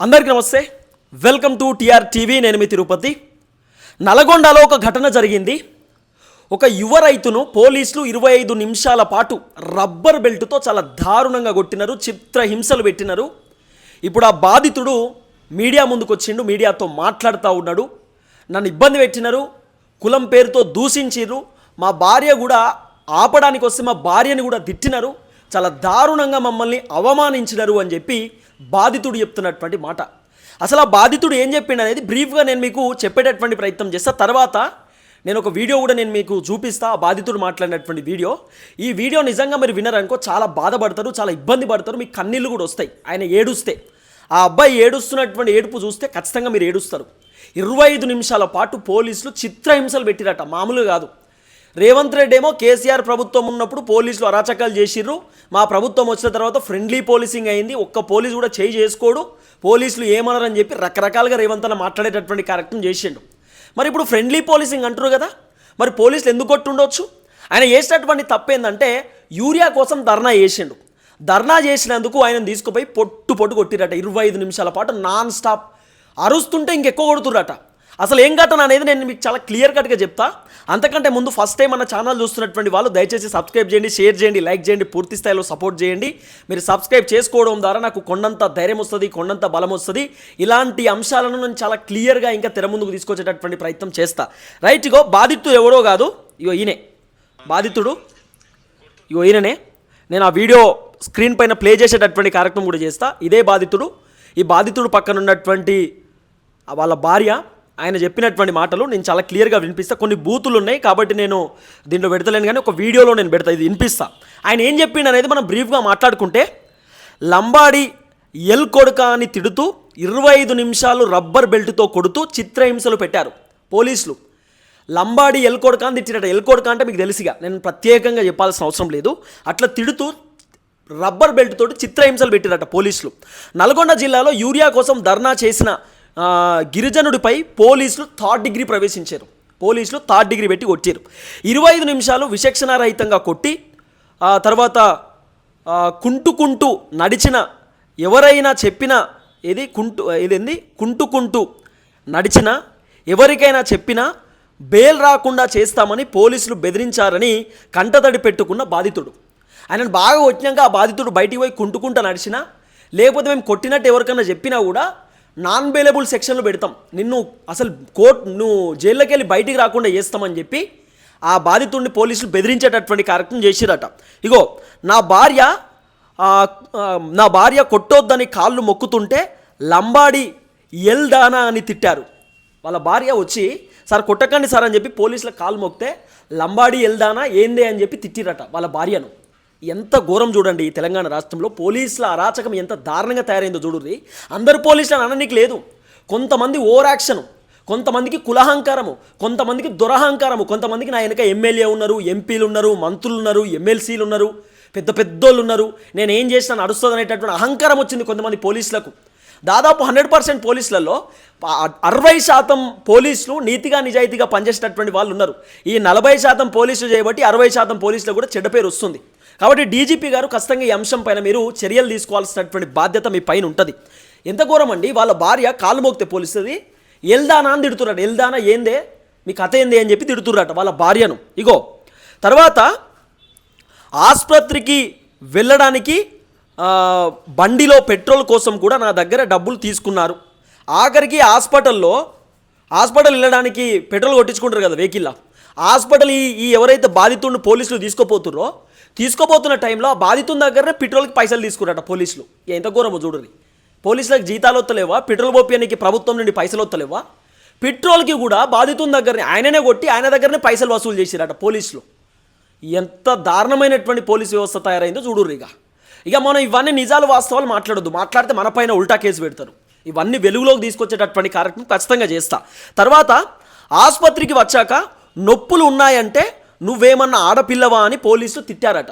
అందరికీ నమస్తే. Welcome to TR TV. నేను మీ తిరుపతి. నల్గొండలో ఒక ఘటన జరిగింది. ఒక యువ రైతును పోలీసులు ఇరవై ఐదు నిమిషాల పాటు రబ్బర్ బెల్ట్తో చాలా దారుణంగా కొట్టినారు చిత్ర హింసలు పెట్టినారు. ఇప్పుడు ఆ బాధితుడు మీడియా ముందుకు వచ్చిండు మీడియాతో మాట్లాడుతూ ఉన్నాడు. నన్ను ఇబ్బంది పెట్టినారు కులం పేరుతో దూషించిర్రు. మా భార్య కూడా ఆపడానికి వస్తే మా భార్యని కూడా తిట్టినారు. చాలా దారుణంగా మమ్మల్ని అవమానించినారు అని చెప్పి బాధితుడు చెప్తున్నటువంటి మాట. అసలు ఆ బాధితుడు ఏం చెప్పిండు అనేది బ్రీఫ్గా నేను మీకు చెప్పేటటువంటి ప్రయత్నం చేస్తా. తర్వాత నేను ఒక వీడియో కూడా నేను మీకు చూపిస్తా ఆ బాధితుడు మాట్లాడినటువంటి వీడియో. ఈ వీడియో నిజంగా మీరు వినరనుకో చాలా బాధపడతారు చాలా ఇబ్బంది పడతారు మీకు కన్నీళ్ళు కూడా వస్తాయి. ఆయన ఏడుస్తే ఆ అబ్బాయి ఏడుస్తున్నటువంటి ఏడుపు చూస్తే ఖచ్చితంగా మీరు ఏడుస్తారు. ఇరవై ఐదు నిమిషాల పాటు పోలీసులు చిత్రహింసలు పెట్టిరట మామూలు కాదు. రేవంత్ రెడ్డి ఏమో కేసీఆర్ ప్రభుత్వం ఉన్నప్పుడు పోలీసులు అరాచకాలు చేసిర్రు. మా ప్రభుత్వం వచ్చిన తర్వాత ఫ్రెండ్లీ పోలీసింగ్ అయింది. ఒక్క పోలీసు కూడా చేయి చేసుకోడు. పోలీసులు ఏమనరని చెప్పి రకరకాలుగా రేవంత్ అన్న మాట్లాడేటటువంటి కార్యక్రమం చేసిండు. మరి ఇప్పుడు ఫ్రెండ్లీ పోలీసింగ్ అంటారు కదా? మరి పోలీసులు ఎందుకు కొట్టుండొచ్చు? ఆయన చేసినటువంటి తప్పేందంటే యూరియా కోసం ధర్నా చేసిండు. ధర్నా చేసినందుకు ఆయన తీసుకుపోయి పొట్టు పొట్టు కొట్టిరట. ఇరవై ఐదు నిమిషాల పాటు నాన్ స్టాప్. అరుస్తుంటే ఇంకెక్కువ కొడుతురట అసలు ఏం ఘటన అనేది నేను మీకు చాలా క్లియర్ కట్గా చెప్తా. అంతకంటే ముందు ఫస్ట్ టైం మన ఛానల్ చూస్తున్నటువంటి వాళ్ళు దయచేసి సబ్స్క్రైబ్ చేయండి షేర్ చేయండి లైక్ చేయండి పూర్తి స్థాయిలో సపోర్ట్ చేయండి. మీరు సబ్స్క్రైబ్ చేసుకోవడం ద్వారా నాకు కొండంత ధైర్యం వస్తుంది కొండంత బలం వస్తుంది. ఇలాంటి అంశాలను నేను చాలా క్లియర్గా ఇంకా తెర ముందుకు తీసుకొచ్చేటటువంటి ప్రయత్నం చేస్తా. రైట్ ఇగో బాధితుడు ఎవరో కాదు ఇగో ఈయనే. బాధితుడు ఇగో ఈయననే. నేను ఆ వీడియో స్క్రీన్ పైన ప్లే చేసేటటువంటి కార్యక్రమం కూడా చేస్తా. ఇదే బాధితుడు. ఈ బాధితుడు పక్కన ఉన్నటువంటి వాళ్ళ భార్య ఆయన చెప్పినటువంటి మాటలు నేను చాలా క్లియర్గా వినిపిస్తా. కొన్ని బూతులు ఉన్నాయి కాబట్టి నేను దీంట్లో పెడతలేను కానీ ఒక వీడియోలో నేను పెడతా ఇది వినిపిస్తా. ఆయన ఏం చెప్పిండు అనేది మనం బ్రీఫ్గా మాట్లాడుకుంటే లంబాడి ఎల్ కొడుక అని తిడుతూ ఇరవై ఐదు నిమిషాలు రబ్బర్ బెల్ట్తో కొడుతూ చిత్రహింసలు పెట్టారు పోలీసులు. లంబాడి ఎల్ కొడుక అని తిట్టినట్టు ఎల్ కొడుక అంటే మీకు తెలుసుగా నేను ప్రత్యేకంగా చెప్పాల్సిన అవసరం లేదు. అట్లా తిడుతూ రబ్బర్ బెల్ట్ తోటి చిత్రహింసలు పెట్టిరట పోలీసులు. నల్గొండ జిల్లాలో యూరియా కోసం ధర్నా చేసిన గిరిజనుడిపై పోలీసులు థర్డ్ డిగ్రీ ప్రవేశించారు. పోలీసులు థర్డ్ డిగ్రీ పెట్టి కొట్టారు. ఇరవై ఐదు నిమిషాలు విచక్షణారహితంగా కొట్టి ఆ తర్వాత కుంటుకుంటూ నడిచిన ఎవరైనా చెప్పిన ఏది? కుంటు ఇదేంది కుంటుకుంటూ నడిచిన ఎవరికైనా చెప్పినా బెయిల్ రాకుండా చేస్తామని పోలీసులు బెదిరించారని కంటతడి పెట్టుకున్న బాధితుడు. ఆయనను బాగా వచ్చినాక ఆ బాధితుడు బయటికి పోయి కుంటుకుంటూ నడిచినా లేకపోతే మేము కొట్టినట్టు ఎవరికైనా చెప్పినా కూడా నాన్ బెయిలబుల్ సెక్షన్లు పెడతాం. నిన్ను అసలు కోర్ట్ నువ్వు జైల్లోకి వెళ్ళి బయటికి రాకుండా చేస్తామని చెప్పి ఆ బాధితుడిని పోలీసులు బెదిరించేటటువంటి కార్యక్రమం చేసిరట. ఇగో నా భార్య నా భార్య కొట్టొద్దని కాళ్ళు మొక్కుతుంటే లంబాడి ఎల్దానా అని తిట్టారు. వాళ్ళ భార్య వచ్చి సార్ కొట్టకండి సార్ అని చెప్పి పోలీసుల కాలు మొక్కితే లంబాడి ఎల్దానా ఏందే అని చెప్పి తిట్టిరట వాళ్ళ భార్యను. ఎంత ఘోరం చూడండి తెలంగాణ రాష్ట్రంలో. పోలీసుల అరాచకం ఎంత దారుణంగా తయారైందో చూడుర్రి. అందరు పోలీసులను అనడానికి లేదు. కొంతమంది ఓవర్ యాక్షన్ కొంతమందికి కులహంకారము కొంతమందికి దురహంకారము కొంతమందికి నా వెనక ఎమ్మెల్యే ఉన్నారు ఎంపీలు ఉన్నారు మంత్రులు ఉన్నారు ఎమ్మెల్సీలు ఉన్నారు పెద్ద పెద్దోళ్ళు ఉన్నారు. నేను ఏం చేసినా నడుస్తుంది అనేటటువంటి అహంకారం వచ్చింది కొంతమంది పోలీసులకు. దాదాపు హండ్రెడ్ పర్సెంట్ పోలీసులలో అరవై శాతం పోలీసులు నీతిగా నిజాయితీగా పనిచేసేటటువంటి వాళ్ళు ఉన్నారు. ఈ నలభై శాతం పోలీసులు చేయబట్టి అరవై శాతం పోలీసులకు కూడా చెడ్డ పేరు వస్తుంది. కాబట్టి డీజీపీ గారు ఖచ్చితంగా ఈ అంశం పైన మీరు చర్యలు తీసుకోవాల్సినటువంటి బాధ్యత మీ పైన ఉంటుంది. ఎంత ఘోరం అండి? వాళ్ళ భార్య కాలు మోగితే పోలీసుది. ఎల్దానా అని తిడుతున్నాడు ఎల్దానా ఏందే? మీ కథ ఏంది అని చెప్పి తిడుతుర్రట వాళ్ళ భార్యను. ఇగో తర్వాత ఆసుపత్రికి వెళ్ళడానికి బండిలో పెట్రోల్ కోసం కూడా నా దగ్గర డబ్బులు తీసుకున్నారు. ఆఖరికి హాస్పిటల్లో హాస్పిటల్ వెళ్ళడానికి పెట్రోల్ కొట్టించుకుంటారు కదా వెహికల్లా. హాస్పిటల్ ఈ ఈ ఎవరైతే బాధితుడిని పోలీసులు తీసుకోపోతుర్రో తీసుకోపోతున్న టైంలో ఆ బాధితుని దగ్గరనే పెట్రోల్కి పైసలు తీసుకున్నారట పోలీసులు. ఎంత ఘోరమో చూడరి పోలీసులకు జీతాలు వస్తలేవా పెట్రోల్ పోపియానికి ప్రభుత్వం నుండి పైసలు వస్తలేవా పెట్రోల్కి కూడా బాధితుని దగ్గరనే ఆయననే కొట్టి ఆయన దగ్గరనే పైసలు వసూలు చేసిరట పోలీసులు. ఎంత దారుణమైనటువంటి పోలీస్ వ్యవస్థ తయారైందో చూడుర్రు ఇక ఇక మనం ఇవన్నీ నిజాలు వాస్తవాలు మాట్లాడొద్దు. మాట్లాడితే మన పైన ఉల్టా కేసు పెడతారు. ఇవన్నీ వెలుగులోకి తీసుకొచ్చేటటువంటి కార్యక్రమం ఖచ్చితంగా చేస్తా. తర్వాత ఆసుపత్రికి వచ్చాక నొప్పులు ఉన్నాయంటే నువ్వేమన్నా ఆడపిల్లవా అని పోలీసులు తిట్టారట.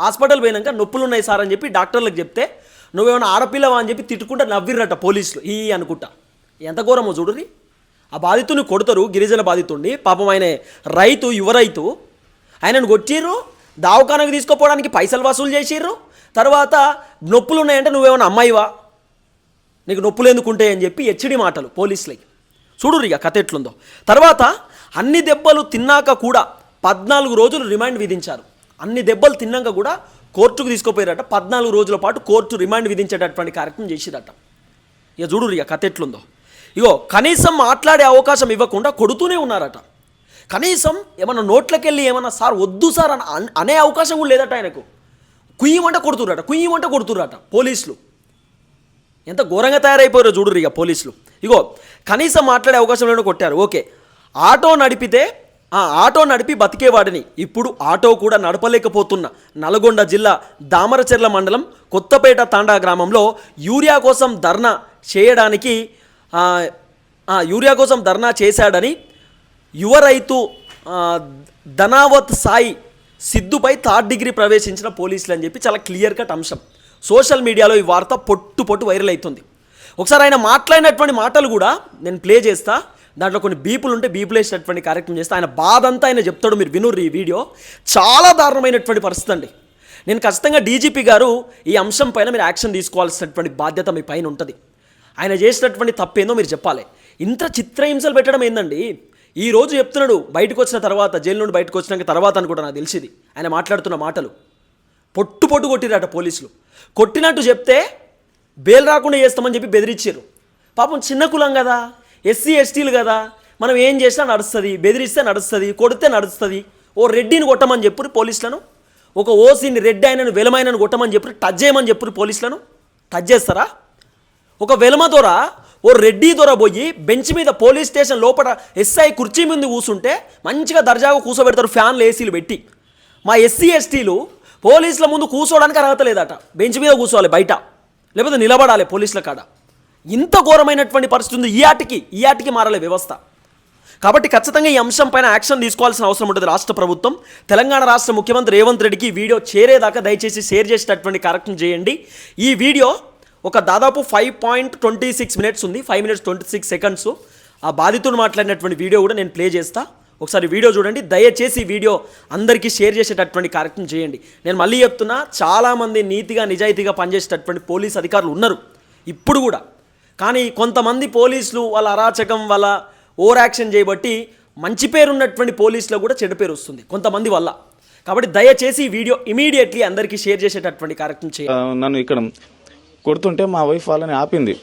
హాస్పిటల్ పోయినాక నొప్పులు ఉన్నాయి సార్ అని చెప్పి డాక్టర్లకు చెప్తే నువ్వేమన్నా ఆడపిల్లవా అని చెప్పి తిట్టుకుంటా నవ్విర్రట పోలీసులు. ఈ అనుకుంటా. ఎంత ఘోరమో చూడుర్రి ఆ బాధితుని కొడతారు గిరిజన బాధితుడిని పాపం ఆయన రైతు యువ రైతు. ఆయనను కొట్టిర్రు దావఖానకు తీసుకుపోవడానికి పైసలు వసూలు చేసిర్రు. తర్వాత నొప్పులు ఉన్నాయంటే నువ్వేమన్నా అమ్మాయివా? నీకు నొప్పులు ఎందుకుంటాయి అని చెప్పి హెచ్చడి మాటలు పోలీసులకి. చూడు ఇక కథ ఎట్లుందో. తర్వాత అన్ని దెబ్బలు తిన్నాక కూడా పద్నాలుగు రోజులు రిమాండ్ విధించారు. అన్ని దెబ్బలు తిన్నాక కూడా కోర్టుకు తీసుకుపోయారట. పద్నాలుగు రోజుల పాటు కోర్టు రిమాండ్ విధించేటటువంటి కార్యక్రమం చేసిరట. ఇక చూడు ఇక కథ ఎట్లుందో. ఇగో కనీసం మాట్లాడే అవకాశం ఇవ్వకుండా కొడుతూనే ఉన్నారట. కనీసం ఏమన్నా నోట్లకెళ్ళి ఏమన్నా సార్ వద్దు సార్ అని అనే అవకాశం కూడా లేదట ఆయనకు. కుయ్యమంట కొడుతురట కుయ్యమంట కొడుతురట పోలీసులు. ఎంత ఘోరంగా తయారైపోయారో చూడురు ఇక పోలీసులు. ఇగో కనీసం మాట్లాడే అవకాశం లేని కొట్టారు. ఓకే ఆటో నడిపితే ఆ ఆటో నడిపి బతికేవాడిని. ఇప్పుడు ఆటో కూడా నడపలేకపోతున్న నల్గొండ జిల్లా దామరచెర్ల మండలం కొత్తపేట తాండా గ్రామంలో యూరియా కోసం ధర్నా చేయడానికి ఆ, యూరియా కోసం ధర్నా చేశాడని యువ రైతు ధనావత్ సాయి సిద్ధుపై థర్డ్ డిగ్రీ ప్రవేశించిన పోలీసులు అని చెప్పి చాలా క్లియర్ కట్ అంశం. సోషల్ మీడియాలో ఈ వార్త పొట్టు పొట్టు వైరల్ అవుతుంది. ఒకసారి ఆయన మాట్లాడినటువంటి మాటలు కూడా నేను ప్లే చేస్తాను దాంట్లో కొన్ని బీపులు ఉంటే బీపులు వేసినటువంటి కార్యక్రమం చేస్తే ఆయన బాధ అంతా ఆయన చెప్తాడు మీరు వినుర్రు ఈ వీడియో. చాలా దారుణమైనటువంటి పరిస్థితి అండి. నేను ఖచ్చితంగా డీజీపీ గారు ఈ అంశం పైన మీరు యాక్షన్ తీసుకోవాల్సినటువంటి బాధ్యత మీ పైన ఉంటుంది. ఆయన చేసినటువంటి తప్పేందో మీరు చెప్పాలి. ఇంత చిత్రహింసలు పెట్టడం ఏందండి? ఈ రోజు చెప్తున్నాడు బయటకు వచ్చిన తర్వాత జైలు నుండి బయటకు వచ్చినాక తర్వాత అని కూడా నాకు తెలిసింది. ఆయన మాట్లాడుతున్న మాటలు. పొట్టు పొట్టు కొట్టిరట పోలీసులు. కొట్టినట్టు చెప్తే బెయిల్ రాకుండా చేస్తామని చెప్పి బెదిరించారు పాపం చిన్న కులం కదా. ఎస్సీ ఎస్టీలు కదా. మనం ఏం చేసినా నడుస్తుంది బెదిరిస్తే నడుస్తుంది కొడితే నడుస్తుంది. ఓ రెడ్డిని కొట్టమని చెప్పురు పోలీసులను. ఒక ఓసీని రెడ్డి ఆయనను వెలమైనను కొట్టమని చెప్పి టచ్ చేయమని చెప్పురు పోలీసులను. టచ్ చేస్తారా? ఒక వెలమ దొర ఓ రెడ్డి దొర పోయి బెంచ్ మీద పోలీస్ స్టేషన్ లోపల ఎస్ఐ కుర్చీ ముందు కూర్చుంటే మంచిగా దర్జాగా కూర్చోబెడతారు ఫ్యాన్లు ఏసీలు పెట్టి. మా ఎస్సీ ఎస్టీలు పోలీసుల ముందు కూర్చోవడానికి అర్హత లేదట. బెంచ్ మీద కూర్చోవాలి బయట. లేకపోతే నిలబడాలి పోలీసుల కాడ. ఇంత ఘోరమైనటువంటి పరిస్థితి ఉంది. ఈ ఆటికి ఈ ఆటికి మారలే వ్యవస్థ. కాబట్టి ఖచ్చితంగా ఈ అంశం పైన యాక్షన్ తీసుకోవాల్సిన అవసరం ఉంటుంది రాష్ట్ర ప్రభుత్వం. తెలంగాణ రాష్ట్ర ముఖ్యమంత్రి రేవంత్ రెడ్డికి వీడియో చేరేదాకా దయచేసి షేర్ చేసేటటువంటి కార్యక్రమం చేయండి. ఈ వీడియో ఒక దాదాపు five point twenty six minutes ఉంది. Five minutes twenty six seconds ఆ బాధితుడు మాట్లాడినటువంటి వీడియో కూడా నేను ప్లే చేస్తా. ఒకసారి వీడియో చూడండి. దయచేసి వీడియో అందరికీ షేర్ చేసేటటువంటి కార్యక్రమం చేయండి. నేను మళ్ళీ చెప్తున్నా చాలామంది నీతిగా నిజాయితీగా పనిచేసేటటువంటి పోలీస్ అధికారులు ఉన్నారు. ఇప్పుడు కూడా కానీ కొంతమంది పోలీసులు వాళ్ళ అరాచకం వాళ్ళ ఓవర్ యాక్షన్ చేయబట్టి మంచి పేరు ఉన్నటువంటి పోలీసులో కూడా చెడు పేరు వస్తుంది కొంతమంది వల్ల. కాబట్టి దయచేసి ఈ వీడియో ఇమీడియట్లీ అందరికీ షేర్ చేసేటటువంటి కార్యక్రమం చేయాలి నన్ను ఇక్కడ కొడుతుంటే మా వైఫ్ వాళ్ళని ఆపింది.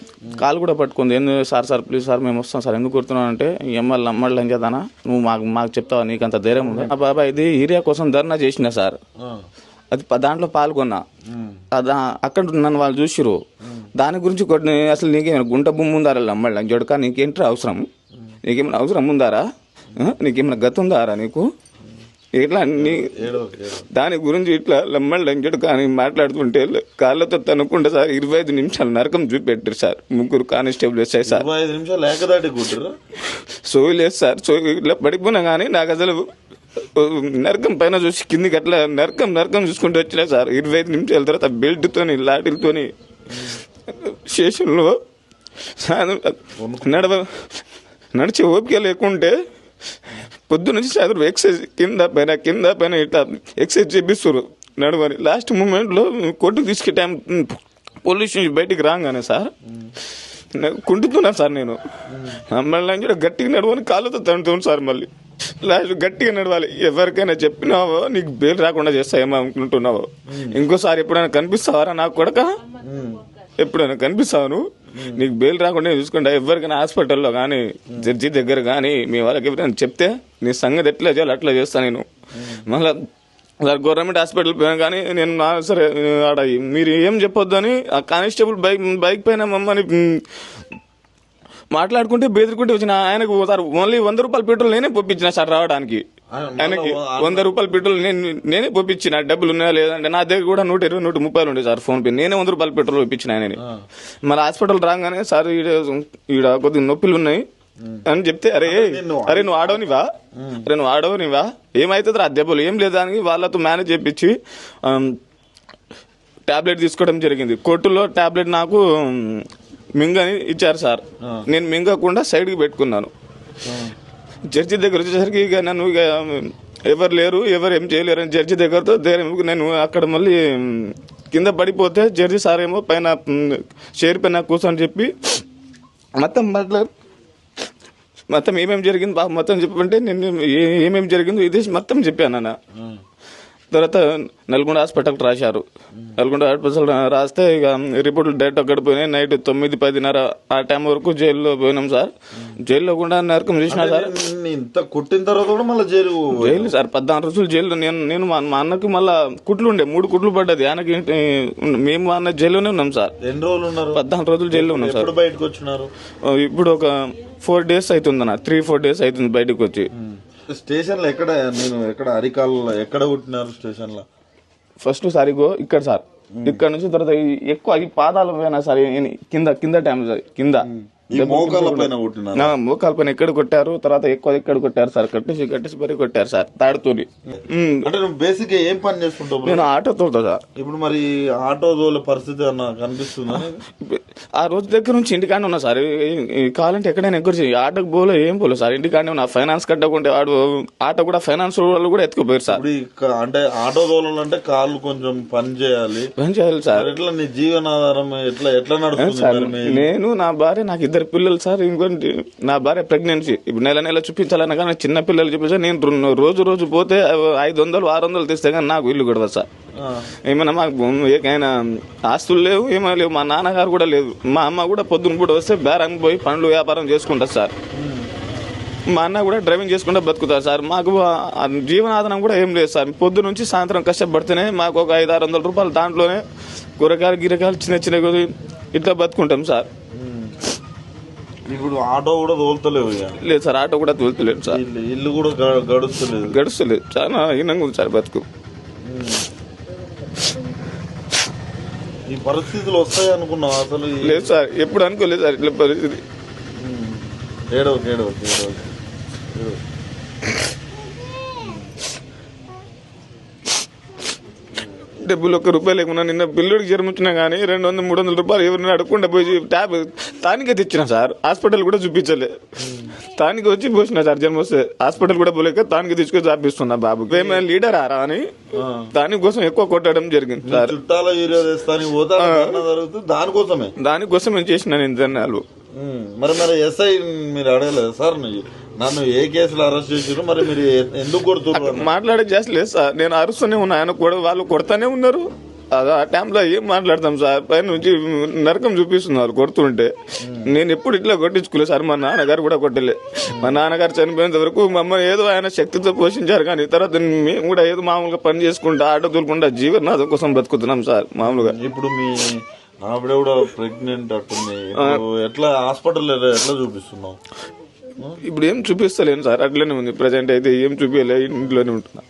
కాలు కూడా పట్టుకుంది. ఎందుకు సార్ సార్ ప్లీజ్ సార్ మేము వస్తాం సార్. ఎందుకు కొడుతున్నావు అంటే ఎమ్మెల్యే నమ్మళ్ళు ఏం చేద్దానా? నువ్వు మాకు మాకు చెప్తావా? నీకు అంత ధైర్యం ఉందా? ఆ బాబా ఇది ఏరియా కోసం ధర్నా చేసిన సార్. అది దాంట్లో పాల్గొన్నా. అక్కడ నన్ను వాళ్ళు చూసిరు దాని గురించి కొన్ని అసలు నీకేమైనా గుంట భూమి ఉందారా నమ్మళ్ళ జడక నీకేంట్రా అవసరం? నీకేమైనా అవసరం ఉందారా? నీకేమైనా గతి ఉందారా నీకు? ఇట్లా నీ దాని గురించి ఇట్లా లమ్మల్ లంకెడు కానీ మాట్లాడుతుంటే కాళ్ళతో తనుకుంటే సార్ ఇరవై ఐదు నిమిషాలు నరకం చూపెట్టారు సార్. ముగ్గురు కానిస్టేబుల్ వచ్చాయి సార్. సోయి లేదు సార్. సోయి ఇట్లా పడిపోయినా కానీ నాకు అసలు నరకం పైన చూసి కిందికి అట్లా నరకం నరకం చూసుకుంటూ వచ్చినా సార్. ఇరవై ఐదు నిమిషాల తర్వాత బెల్ట్తోని లాటిలతోని స్టేషన్లో నడవ నడిచే ఓపిక లేకుంటే పొద్దు నుంచి సాయంత్రం ఎక్సైజ్ కింద పైన కింద పైన ఇట్లా ఎక్సైజ్ చేపిస్తారు నడవని లాస్ట్ మూమెంట్లో కొట్టుకు తీసుకే టైం పోలీస్ నుంచి బయటికి రాగానే సార్ కుంటున్నా సార్ నేను. మళ్ళీ కూడా గట్టిగా నడవని కాళ్ళతో తంటున్నాను సార్ మళ్ళీ. లాస్ట్ గట్టిగా నడవాలి. ఎవరికైనా చెప్పినావో నీకు బెయిల్ రాకుండా చేస్తాయేమో అనుకుంటున్నావో. ఇంకోసారి ఎప్పుడైనా కనిపిస్తావారా నాకు కొడక? ఎప్పుడైనా కనిపిస్తాను నీకు బెయిల్ రాకుండా చూసుకుంటా. ఎవరికైనా హాస్పిటల్లో కానీ జడ్జి దగ్గర కానీ మీ వాళ్ళకి ఎవరైనా చెప్తే నీ సంగతి ఎట్లా చేయాలి అట్లా చేస్తాను నేను. మళ్ళీ సార్ గవర్నమెంట్ హాస్పిటల్ పోయినా కానీ నేను నా సరే ఆడ మీరు ఏం చెప్పొద్దు అని ఆ కానిస్టేబుల్ బైక్ బైక్ పైన మమ్మల్ని మాట్లాడుకుంటే బెదిరుకుంటే వచ్చిన ఆయనకు సార్ ఓన్లీ వంద రూపాయల పెట్రోల్ నేనే పంపించిన సార్ రావడానికి. ఆయనకి వంద రూపాయల పెట్రోల్ నేను నేనే పంపించిన డబ్బులు ఉన్నాయా లేదంటే నా దగ్గర కూడా నూట ఇరవై నూట ముప్పై ఉండే సార్ ఫోన్ పే. నేనే వంద రూపాయల పెట్రోల్ పంపించిన ఆయనని. మరి హాస్పిటల్ రాగానే సార్ ఈడ కొద్దిగా నొప్పులు ఉన్నాయి అని చెప్తే అరే అరే నువ్వు ఆడవనివా అరే నువ్వు ఆడవనివా ఏమైతుంది రా దెబ్బలు? ఏం లేదా అని వాళ్ళతో మేనేజ్ చేపించి టాబ్లెట్ తీసుకోవడం జరిగింది. కోర్టులో టాబ్లెట్ నాకు మింగని ఇచ్చారు సార్. నేను మింగకుండా సైడ్కి పెట్టుకున్నాను. జడ్జి దగ్గర వచ్చేసరికి ఇక నన్ను ఇక ఎవరు లేరు ఎవరు ఏం చేయలేరు అని జడ్జి దగ్గరతో నేను అక్కడ మళ్ళీ కింద పడిపోతే జడ్జి సార్ ఏమో పైన మ్, పైన కూర్చొని చెప్పి మొత్తం మాట్లాడు మొత్తం ఏమేమి జరిగింది బాబు మొత్తం చెప్పంటే నేను ఏమేమి జరిగిందో ఇది మొత్తం చెప్పాను అన్న తర్వాత నల్గొండ హాస్పిటల్కి రాశారు. నల్గొండ హాస్పిటల్ రాస్తే ఇక రిపోర్ట్లు డైరెక్ట్ అక్కడ పోయినాయి. నైట్ తొమ్మిది పదిన్నర ఆ టైం వరకు జైల్లో పోయినాం సార్. జైల్లో కూడా నరకం చూసినా సార్. ఇంత కొట్టిన తర్వాత కూడా మళ్ళీ జైలు జైలు సార్ పద్నాలుగు రోజులు జైల్లో. నేను నేను మా అన్నకి మళ్ళా కుట్లు ఉండే మూడు కుట్లు పడ్డది. ఆయనకి మేము మా అన్న జైల్లోనే ఉన్నాం సార్. ఎన్ని రోజులు ఉన్నారు? పద్నాలుగు రోజులు జైల్లో ఉన్నాం సార్. బయటకు వచ్చినారు? ఇప్పుడు ఒక ఫోర్ డేస్ అవుతుంది అన్న త్రీ ఫోర్ డేస్ అవుతుంది బయటకు వచ్చి. స్టేషన్లో ఎక్కడ నేను ఎక్కడ అరికాల్లో ఎక్కడ కొట్టినారు స్టేషన్లో ఫస్ట్ సార్ ఇగో ఇక్కడ సార్. ఇక్కడ నుంచి తర్వాత ఎక్కువ ఈ పాదాలు పోయినా సార్ కింద కింద టైం కింద. పైన మోకాల పైన ఎక్కడ కొట్టారు? తర్వాత ఎక్కువ ఎక్కడ కొట్టారు సార్? కట్టేసి కట్టేసి మరీ కొట్టారు సార్ తాడుతోని. అంటే నువ్వు బేసిక్గా ఏం పని చేసుకుంటావు? నేను ఆటో తోలుతా సార్. ఇప్పుడు మరి ఆటో దోల పరిస్థితి అన్న కనిపిస్తుందా ఆ రోజు దగ్గర నుంచి ఇంటికానే ఉన్నా సార్. కావాలంటే ఎక్కడైనా ఎక్కడ ఆటోకి పోలే ఏం పోలేదు సార్? ఇంటికానే ఉన్నా. ఫైనాన్స్ కట్టకుంటే వాడు ఆటో కూడా ఫైనాన్స్ వాళ్ళు కూడా ఎత్తుకుపోయారు సార్. అంటే ఆటో దోలాలంటే కాళ్ళు కొంచెం పని చేయాలి. ఏం చేయాలి సార్. ఎట్లా నీ జీవనాధారం ఎట్లా ఎట్లా నడుస్తుంది నేను నా భార్య నాకు ఇద్దరు పిల్లలు సార్ ఇంకోటి నా భార్య ప్రెగ్నెన్సీ ఇప్పుడు నెల నెల చూపించాలన్నా కానీ చిన్న పిల్లలు చూపించా నేను రోజు రోజు పోతే ఐదు వందలు ఆరు వందలు తెస్తే కానీ నాకు ఇల్లు గొడవ సార్. ఏమైనా మాకు ఏమైనా ఆస్తులు లేవు ఏమైనా లేవు మా నాన్నగారు కూడా లేదు. మా అమ్మ కూడా పొద్దున కూడా వస్తే బేరం పోయి పనులు వ్యాపారం చేసుకుంటారు సార్. మా అన్న కూడా డ్రైవింగ్ చేసుకుంటూ బతుకుతారు సార్. మాకు జీవనాధారం కూడా ఏం లేదు సార్. పొద్దు నుంచి సాయంత్రం కష్టపడితేనే మాకు ఒక ఐదు ఆరు వందల రూపాయలు దాంట్లోనే కూరగాయలు గిరకాయలు చిన్న చిన్న ఇట్లా బతుకుంటాం సార్. ఇప్పుడు ఆటో కూడా తోలుతలేవు లేదు సార్ ఆటో కూడా తోలుతలేదు సార్. ఇల్లు కూడా గడుస్తలేదు. గడుస్తలేదు. చాలా హీనంగా ఉంది సార్ బతుకు. ఈ పరిస్థితులు వస్తాయి అనుకున్నావు అసలు లేదు సార్ ఎప్పుడు అనుకోలేదు సార్ ఇట్లా పరిస్థితి. ఉమ్. ఏడవకు ఏడవకు. డబ్బులు ఒక్క రూపాయలు లేకున్నా నిన్న పిల్లుడికి జ్వరం వచ్చినా కానీ రెండు వందలు మూడు వందల రూపాయలు ఎవరిని అడగకుండా పోయి ట్యాబ్ తానికే తెచ్చిన సార్. హాస్పిటల్ కూడా చూపించలే. తానికి వచ్చి పోసిన సార్ జ్వరం వస్తే. హాస్పిటల్ కూడా పోలేక తానికి తీసుకొని చాపిస్తున్నా బాబు ఏమైనా లీడర్ ఆరా అని? దానికోసం ఎక్కువ కొట్టడం జరిగింది సార్. చుట్టాల ఏరియా దానికోసమే దానికోసం నేను చేసిన ఉమ్. మరి మరి ఎస్ఐ మీరు అడగలేదు సార్ నన్ను ఏ కేసులో అరెస్ట్ చేసారు మరి మీరు ఎందుకు కొడుతున్నారు మాట్లాడే చేసి లేదు సార్. నేను అరుస్తూనే ఉన్నా. ఆయన కూడా వాళ్ళు కొడతానే ఉన్నారు. అది ఆ టైంలో ఏం మాట్లాడతాం సార్? పైన నుంచి నరకం చూపిస్తున్నారు కొడుతుంటే. నేను ఎప్పుడు ఇట్లా కొట్టించుకోలేదు సార్. మా నాన్నగారు కూడా కొట్టలే. మా నాన్నగారు చనిపోయేంత వరకు మమ్మల్ని ఏదో ఆయన శక్తితో పోషించారు కానీ తర్వాత మేము కూడా ఏదో మామూలుగా పని చేసుకుంటా ఆటో తోలుకుంటా జీవనాథం కోసం బతుకుతున్నాం సార్ మామూలుగా. ఇప్పుడు మీ ఆవిడ కూడా ప్రెగ్నెంట్ అట్టుంది ఎట్లా హాస్పిటల్ ఎట్లా చూపిస్తున్నావు? ఇప్పుడు ఏం చూపిస్తలేను సార్. అట్లనే ఉంది. ప్రజెంట్ అయితే ఏం చూపించలే ఇంట్లోనే ఉంటున్నా.